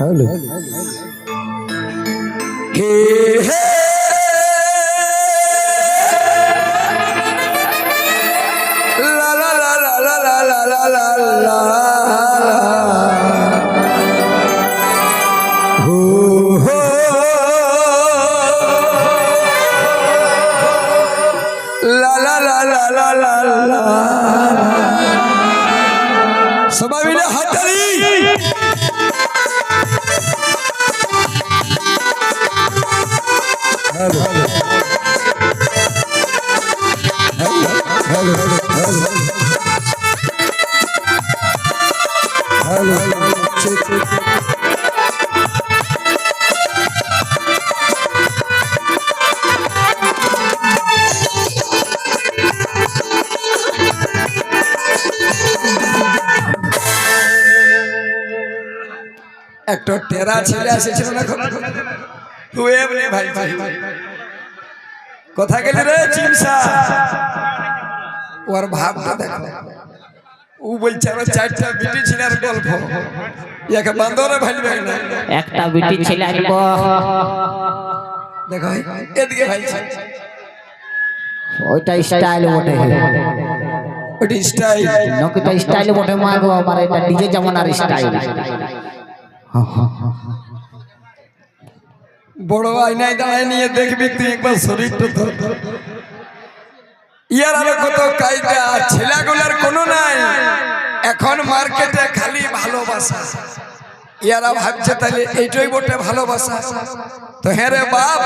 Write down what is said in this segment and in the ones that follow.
Hello हे सभा हटली একটা টেরা ছেলে এসেছিল না তুই এমনি ভাই ভাই কোথা গেলি রে চিমসা ওর ভাবটা দেখো। ও বলছে আমার চারটা বিটি ছিলার গল্প। ইয়াকে বান্দরে ভাইলবে না একটা বিটি ছেলে আনব দেখো এদিকে ভাই। ওইটা স্টাইল বটে। ওটি স্টাইল নকিটা স্টাইল বটে মাগো আমার এটা ডিজে জামানার স্টাইল বড় আয়নায় দাঁড়ায় নিয়ে দেখবি তুই একবার শরীরটা ইয়ার আরও কত কায়দা, ছেলেগুলার কোনো নাই। এখন মার্কেটে খালি ভালোবাসা। ইয়ারা ভাবছে তাহলে এইটাই বটে ভালোবাসা। তো হ্যাঁ রে বাপ,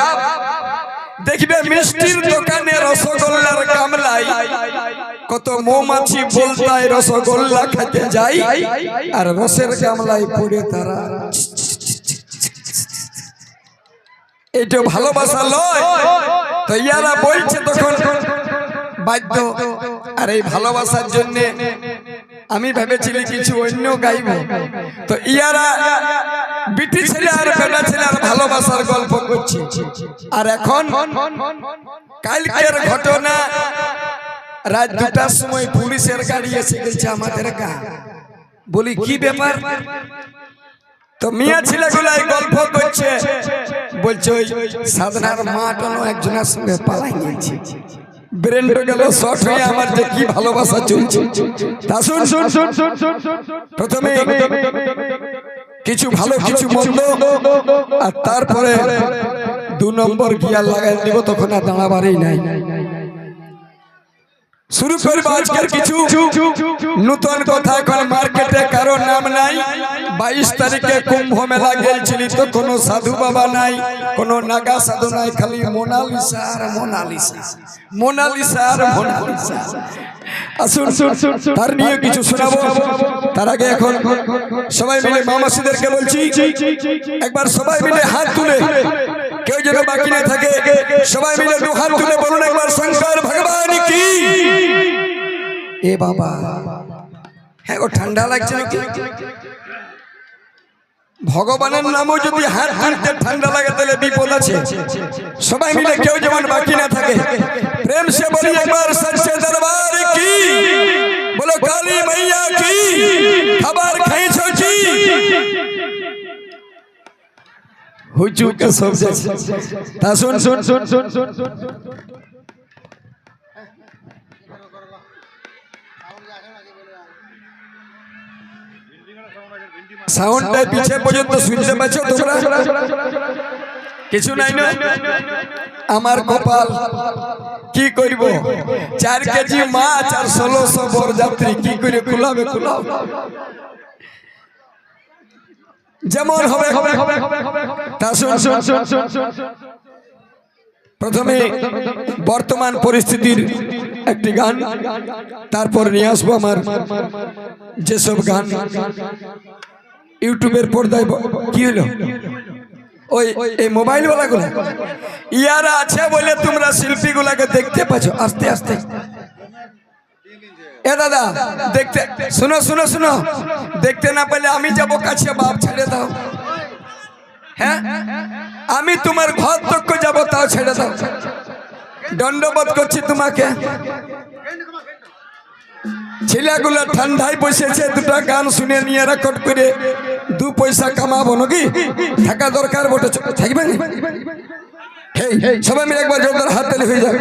দেখবে মিষ্টির দোকানে রসগোল্লার কামলাই কত মৌমাছি বলতায় রসগোল্লা খেতে যাই, আর রসের কামলাই পড়ে তারা এইটা ভালোবাসা লয় তো ইয়ারা বলছে তখন, বাধ্য। আর এই ভালোবাসার জন্য আমি ভেবেছিলি কিছু অন্য গাইব। তো ইয়ারা বিটি ছেলে আর বেটা আর ভালোবাসার গল্প করছে। আর এখন কালকের ঘটনা, রাত দুটার সময় পুলিশের গাড়ি এসে গেছে আমাদের গা। বলি, কি ব্যাপার? তো মিয়া ছেলেগুলো এই গল্প করছে। বলছে ওই সাধনার মা টানো একজনের সঙ্গে পালাই ব্রেনটা গেল শর্ট হয়ে আমার যে কি ভালোবাসা চলছে। তা শুন শুন শুন শুন কিছু ভালো কিছু মন্দ আর তারপরে দু নম্বর গিয়ার লাগাই দিব তখন আর দাঁড়াবারই নাই। শুরু করব আজকের কিছু। নতুন কথা এখন মার্কেটে কারও নাম নাই। বাইশ তারিখে কুম্ভ মেলা গেলছিলি তো কোনো সাধু বাবা নাই। কোনো নাগা সাধু নাই খালি মোনালিসা আর মোনালিসা। মোনালিসা আর মোনালিসা। আসুন তার নিয়ে কিছু শোনাবো। তার আগে এখন সবাই মিলে মামাসিদেরকে বলছি। একবার সবাই মিলে হাত তুলে। কেউ যেন বাকি না থাকে। সবাই মিলে দু হাত তুলে বলুন একবার, শঙ্কর ভগবান কি? এ বাবা। হ্যাঁ ও ঠান্ডা লাগছে নাকি? ভগবানের নামও যদি হাত তুলতে ঠান্ডা লাগে, তাহলে বিপদ আছে। সবাই মিলে কেউ যেমন বাকি না থাকে। প্রেম সে বলি একবার সরষে দরবার কি? বলো, কালী মাইয়া কি? খাবার খাইছো কি হুজুর কে যাচ্ছে তা শুন শুন শুন শুন শুন। শুন সাউন্ডটা পিছে পর্যন্ত শুনতে পাচ্ছ তোমরা? কিছু নাই না? আমার কপাল। কি করব? চার কেজি মাছ আর ষোলোশো বরযাত্রী কি করে কুলাবে কুলাও যেমন হবে প্রথমে বর্তমান পরিস্থিতির একটি গান তারপর নিয়ে আসব আমার যেসব গান ইউটিউবের পর্দায় কি হলো? ওই এই মোবাইলগুলো ইয়ারা আছে বলে তোমরা শিল্পী গুলাকে দেখতে পাচ্ছ। আস্তে আস্তে। এ দাদা দেখতে শুনো শুনো শুনো। দেখতে না পেলে আমি যাব কাছে বাপ ছেড়ে দাও। হ্যাঁ? আমি তোমার ঘর তক্ক যাব তাও ছেড়ে দাও। দণ্ডবোধ করছি তোমাকে। ছেলেগুলো ঠান্ডায় বসেছে দুটা গান শুনে নিয়ে রেকর্ড করে দু পয়সা কামাবো নাকি? থাকা দরকার বটে থাকবে সবাই মিলে একবার জোরদার হাত তালি হয়ে যাবে।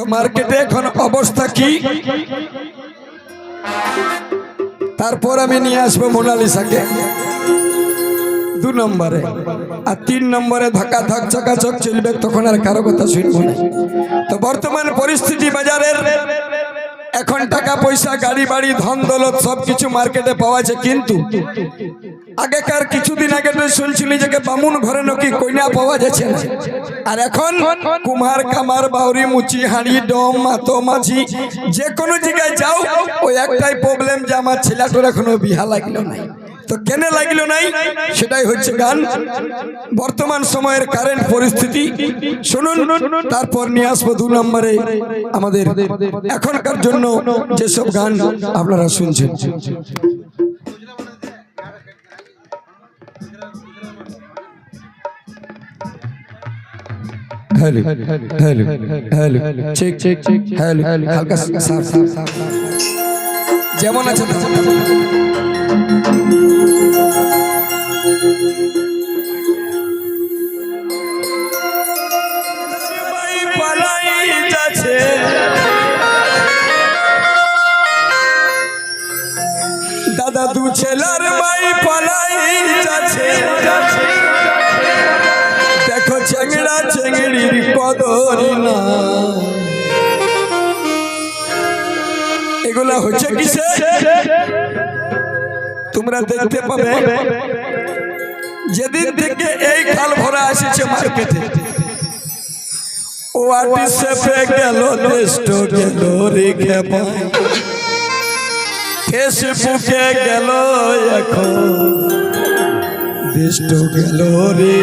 তো মার্কেটে এখন অবস্থা কি? তারপর আমি নিয়ে আসব মোনালিসাকে। দু নম্বরে। আর তিন নম্বরে ধাক্কা ধক চকাচক চলবে, তখন আর কারও কথা শুনব না। তো বর্তমান পরিস্থিতি বাজারের এখন টাকা পয়সা, গাড়ি বাড়ি, ধন দৌলত, সবকিছু মার্কেটে পাওয়া যায়। কিন্তু আগেকার কিছুদিন আগে তো শুনছিলি যে বামুন ঘরে নাকি কইনা পাওয়া যাচ্ছে না। আর এখন কুমার কামার বাউরি, মুচি, হাঁড়ি, ডম, মাতো, মাঝি যে কোনো জায়গায় যাও, ওই একটাই প্রবলেম যে আমার ছেলেটার এখনও বিহা লাগল নাই। তো কেন লাগল নাই, সেটাই হচ্ছে গান। বর্তমান সময়ের কারেন্ট পরিস্থিতি। শুনুন, তারপর নিয়ে আসব দু নম্বরে আমাদের এখনকার জন্য যেসব গান আপনারা শুনছেন। হ্যালো হ্যালো হ্যালো হ্যালো, হালকা যেমন আছে দাদা দু ছেলার মাই পালাই যাচ্ছে। দেখো চেংড়া চেংড়ির কদরি না এগুলা হচ্ছে কিসে? তোমরা দেখতে পাবে। যেদিন থেকে এই খাল ভরা আসছে মার্কেটে, ও হোয়াটসঅ্যাপে গেল দেষ্ট গেল রেখে ফেসবুকে গেল এখন বিষ্ট গেল রে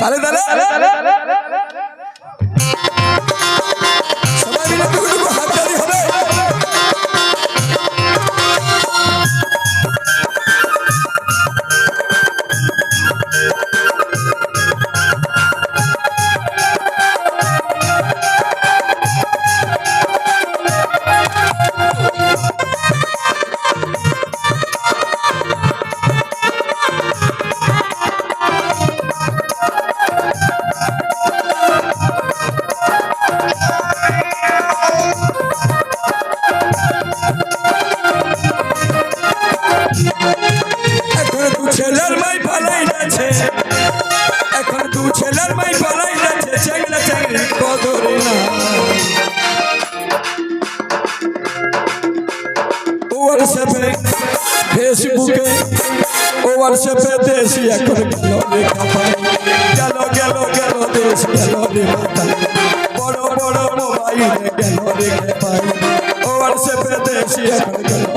তাহলে তাহলে গেল রে বড় বড় মোবাইলে গেল রে পাই ও আর সে পেতে গেল।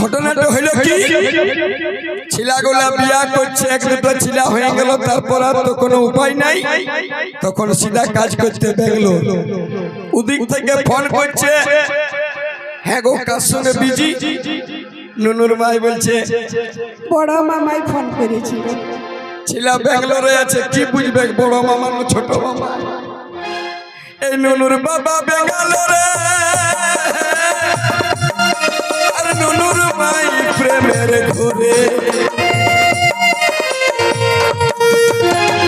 ঘটনাটা হইল কি? ছিলাগুলা বিয়া করছে এক দুটো ছিলা হয়ে গেল তারপর আর তো কোনো উপায় নাই। তখন সিধা কাজ করতে দেখল ওদিক থেকে ফোন করছে হ্যাঁ গো কার সঙ্গে বিজি? নুনুর মাই বলছে বড় মামাই ফোন করেছিল। ছিলা ব্যাঙ্গালোরে আছে কি বুঝবে বড় মামা ছোট মামা? এই নুনুর বাবা ব্যাঙ্গালোরে। নুর ভাই প্রেমের ঘুরে।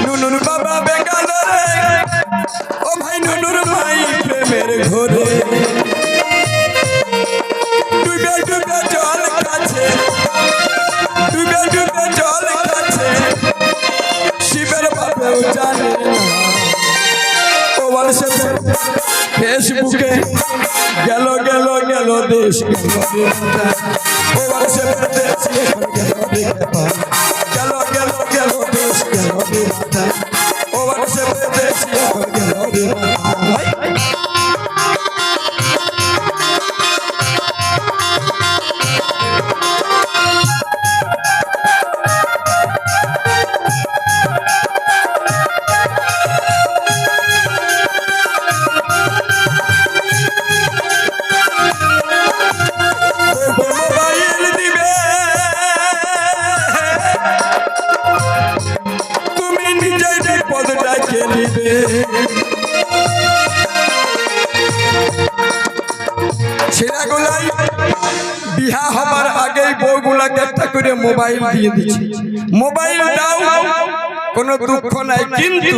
নুনুর বাবা বেকার ও ভাই নুনুর ভাই প্রেমের ঘুরে। ডুবে ডুবে জল কাছে ডুবে ডুবে জল কাছে মাথায় ও হবার আগেই বউগুলাকে একটা করে মোবাইল দিয়ে দিচ্ছে মোবাইল দাও, কোনো দুঃখ নাই। কিন্তু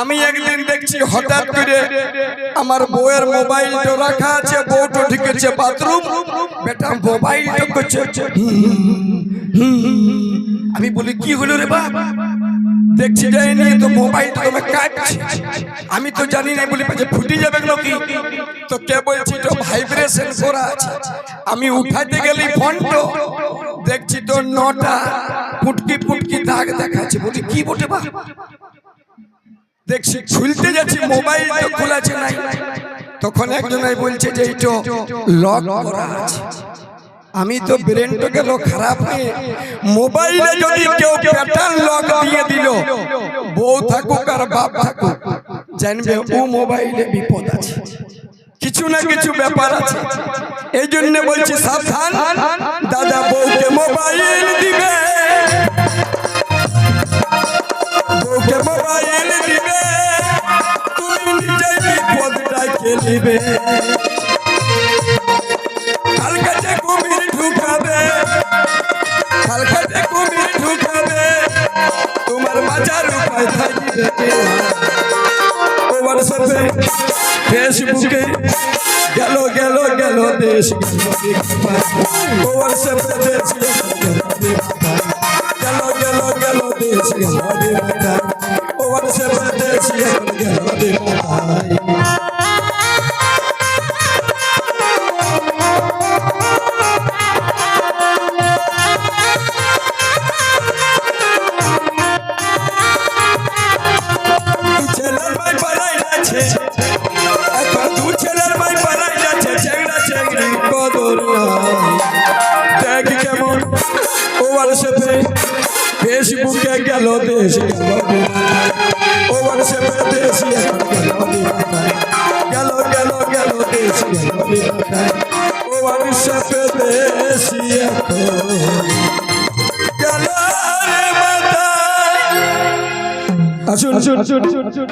আমি একদিন দেখছি হঠাৎ করে আমার বউয়ের মোবাইল তো রাখা আছে, বউ তো ঢুকেছে বাথরুম। বেটা মোবাইল তো করছে। আমি বলি, কি হলো রে বাপ? দেখছি তো মোবাইল তো তোমার কাটছে। আমি তো জানি না, বলি পাচ্ছে ফুটে যাবে নাকি তো কে বলছি তো ভাইব্রেশন করা আছে? আমি উঠাতে গেলি ফোন তো দেখছি তো নটা ফুটকি ফুটকি দাগ দেখাচ্ছে। বলি কি বটে বা? দেখছি খুলতে যাচ্ছি মোবাইল তো খোলাছে নাই। তখন একজনাই বলছে যে, এইটো লক করা আছে। আমি তো ব্রেনটা গেল খারাপ হয়ে মোবাইলে যদি কেউ প্যাটার্ন লক দিয়ে দিল বউ থাকুক আর বাপ থাকুক। জানবে ও মোবাইলে বিপদ আছে। কিছু না কিছু ব্যাপার আছে। এই জন্য বলছি সাবধান। দাদা বউকে মোবাইল দিবে। বউকে মোবাইল দিবে। তুমি নিজে বিপদটাকে নিবে। হোয়াটসঅ্যাপে ফেসবুকে গেল গেল গেল দেশ হোয়াটসঅ্যাপে দেশ গেল গেল গেল দেশ হোয়াটসঅ্যাপে দেশ গেল গেল ছেলের দেখ কেমন ও হোয়াটসঅ্যাপে ফেসবুকে গেল, দেশ গেল। ও হোয়াটসঅ্যাপে দেশ গেল গেল গেল দেশ গেল। ও হোয়াটসঅ্যাপে দেশ গেল আসুন আসুন।